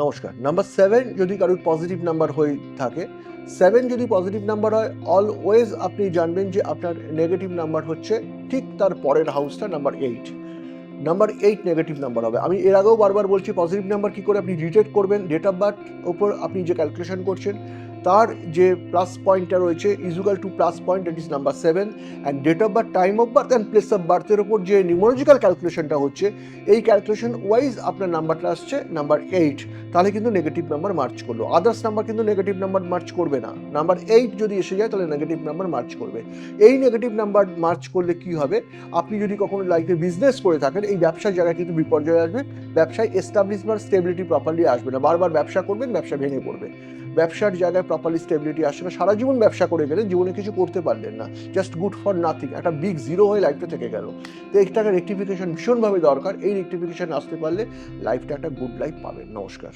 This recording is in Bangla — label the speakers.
Speaker 1: নমস্কার। নাম্বার সেভেন যদি কারোর পজিটিভ নাম্বার হয়ে থাকে সেভেন যদি পজিটিভ নাম্বার হয় অলওয়েজ আপনি জানবেন যে আপনার নেগেটিভ নাম্বার হচ্ছে ঠিক তার পরের হাউসটা number eight number eight negative number হবে। আমি এর আগেও বারবার বলছি পজিটিভ নাম্বার কী করে আপনি রিটেট করবেন? ডেট অফ বার্থ ওপর আপনি যে ক্যালকুলেশন করছেন তার যে প্লাস পয়েন্টটা রয়েছে is equal to plus point that is number seven and date of birth time of birth and place of বার্থের ওপর যে নিউমোলজিক্যাল ক্যালকুলেশনটা হচ্ছে, এই ক্যালকুলেশন ওয়াইজ আপনার নাম্বারটা আসছে নাম্বার এইট তাহলে কিন্তু নেগেটিভ নাম্বার মার্চ করল। আদার্স নাম্বার কিন্তু নেগেটিভ নাম্বার মার্চ করবে না। নাম্বার এইট যদি এসে যায়, তাহলে নেগেটিভ নাম্বার মার্চ করবে। এই নেগেটিভ নাম্বার মার্চ করলে কি হবে? আপনি যদি কখনো লাইফে বিজনেস করে থাকেন, এই ব্যবসার জায়গায় কিন্তু বিপর্যয় আসবে। ব্যবসায় এস্টাবলিশমেন্ট স্টেবিলিটি প্রপারলি আসবে না। বারবার ব্যবসা করবেন, ব্যবসা ভেঙে পড়বে। ব্যবসার জায়গায় প্রপারলি স্টেবিলিটি আসে না, সারা জীবন ব্যবসা করে গেলেন জীবনে কিছু করতে পারলেন না জাস্ট গুড ফর নাথিং একটা বিগ জিরো হয়ে লাইফটা থেকে গেল। তো এইটাকে রেক্টিফিকেশন ভীষণভাবে দরকার, এই রেক্টিফিকেশন আসতে পারলে লাইফটা একটা গুড লাইফ পাবেন। নমস্কার।